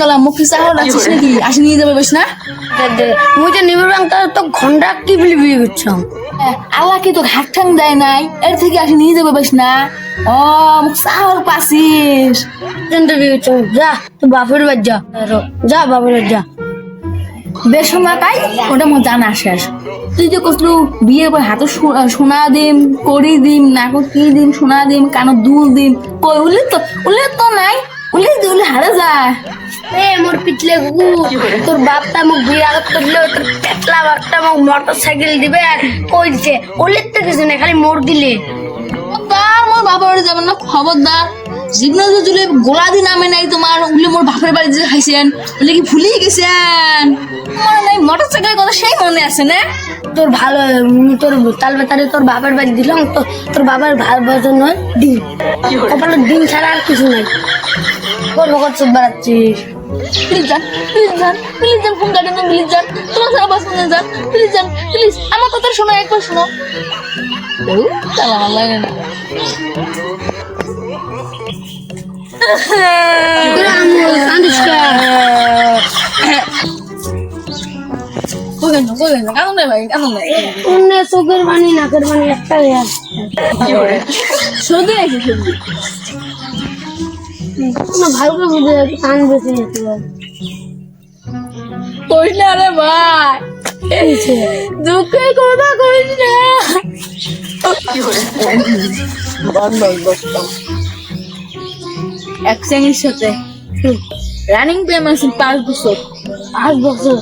গেলাম মুখ চাহর রাখছিস নাকি? আসি নিয়ে যাবে বেশ না? মুই যে নিবে তো ঘণ্টা কি বলি বিয়ে করছাম। আল্লাহ কি তোর হাত ঠাং দেয় নাই এর থেকে আসি নিয়ে যাবে বেশ না? ও মুখ চাহর জানতে বিয়ে করছাম? যা তো বাপের যা। যা বাপের যা। ওটা জানা শেষ। তুই যে কসলু বিয়ে করে হাতে সোনা দিম করি দিম নাকো কি দিম সোনা দিম কানো দুল দিম কই উলি তো উলি তো নাই। উলি উলি হারে যায়। এ মোর পিছলে গুগু তোর বাপটা মোক আগত করলে তোর পেটলা বাপটা মোক মোটর সাইকেল দিবে আর কই দিছে? ওলের তো কিছু না খালি মোর দিলে। তার মোর বাবার বাড়ি যাবেন না খবরদার। জীবনে যে জুলে গোলা দিন নামে নাই তোমার উগলি মোর বাপের বাড়ি যে খাইছেন বলে কি ভুলিয়ে গেছেন? মনে নাই মোটর সাইকেলের কথা সেই মনে আছে না? তোর ভালো তোর তাল বেতারে তোর বাবার বাড়ি দিলাম তো তোর বাবার ভালো হয় ডিম। কপালে দিন ছাড়া আর কিছু নাই। তোর ভগত চুপ বাড়াচ্ছিস প্লিজ যান প্লিজ যান প্লিজ যান ফোন কাটেন প্লিজ যান। তোমার সারা বাস মনে যান প্লিজ যান প্লিজ আমার কথা শোনো একবার শোনো। আমার লাগে না কান্দিস কই না কই না কারণ ভাই কারণ নাই। অন্য চোখের বাণী নাকের একটাই আছে। সর্দি আছে না ভালো করে বুঝে যাচ্ছে কান বেশি নিতে কই না রে ভাই? দুঃখের কথা কইস না। এক শ্রেণির সাথে। রানিং প্রেম আছে পাঁচ বছর। পাঁচ বছর।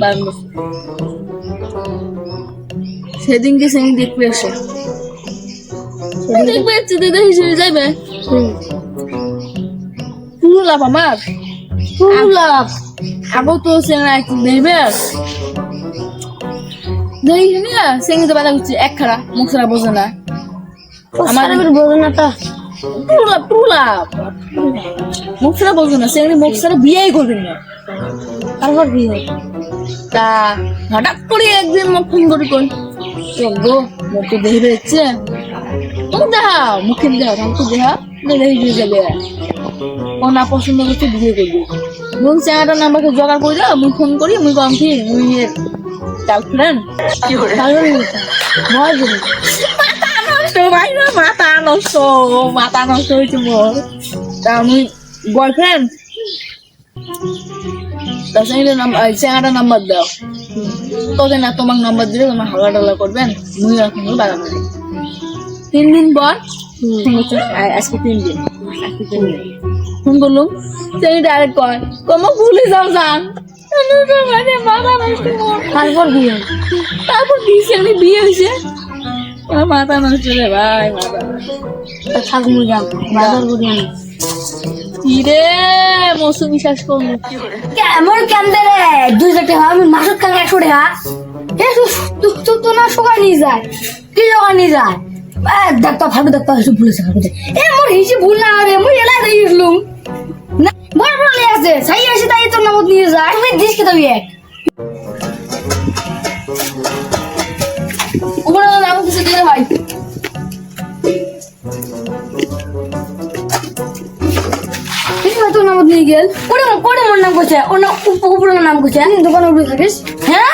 বারো বছর। সেদিনকে সেদিন দেখবে এসে দেখবে এসে দিদা হিসেবে হুম। পুরো লাভ আমার। ফুলাপ আবো তো সেনা এক দেখবে দেখি না সেঙ্গি তো বাধা করছে এক খারা মুখ সারা বোঝে না। আমার বোঝো না তো। পুরুলা পুরুলা মুখ বোঝে না সেঙ্গি মুখ সারা বিয়েই করবেন না। তারপর বিয়ে হয় তা হঠাৎ করে একদিন মোক ফোন করে কই চল গো মুখ তো দেখে বেড়েছে মুখ দেখা মুখে দেখা মুখ দেখা দেখে দিয়ে যাবে। ও না পছন্দ করছে বিয়ে করবি। মুখ চেহারাটা নাম্বারকে জোগাড় করে দাও মুই ফোন করি মুই কম কি মুই এর গার্লফ্রেন্ড? ভয় করি। মাথা নষ্ট ভাই না মাথা নষ্ট মাথা নষ্ট হয়েছে মোর তা আমি বয়ফ্রেন্ড তার সঙ্গে চেহারা নাম্বার দাও তোদের না তোমার নাম্বার দিলে তোমার হালা টালা করবেন মুই এখন তিন দিন পর ফোন করছে, আ- আজকে তিন দিন আজকে তিন দিন ফোন করলুম সেই ডাইরেক্ট কয় কমা ভুলে যাও যান। তারপর হয় তারপর বিয়ে হয়েছে আমার মাথা নষ্ট রে ভাই মাথা নষ্ট। তা থাক মুই যাম বাজার করি আমি কি রে? মৌসুম বিশ্বাস করল কেমন কান্দে রে? দুই টাকা, আমি মাসের কাছে একশো টাকা। এ, তুই তো না সবাই নিয়ে যায়। কি জোগাড় নিয়ে যায়? দেখতো ভাবি দেখতো হিসেব ভুলেছে ভাবি এ, মোর হিসেব ভুল না রে মুই এলাই দিয়ে গেছিলুম। না, বড় বড় লে আছে সাই আছে তাই তোর নামত নিয়ে যায়। তুমি দিস কে তবে এক? উপরে নাম কিছু দিলে ভাই নামত নিয়ে গেল। ওরে ওরে মোর নাম করছে ওর নাম, উপর নাম করছে দোকানে উপরে থাকিস হ্যাঁ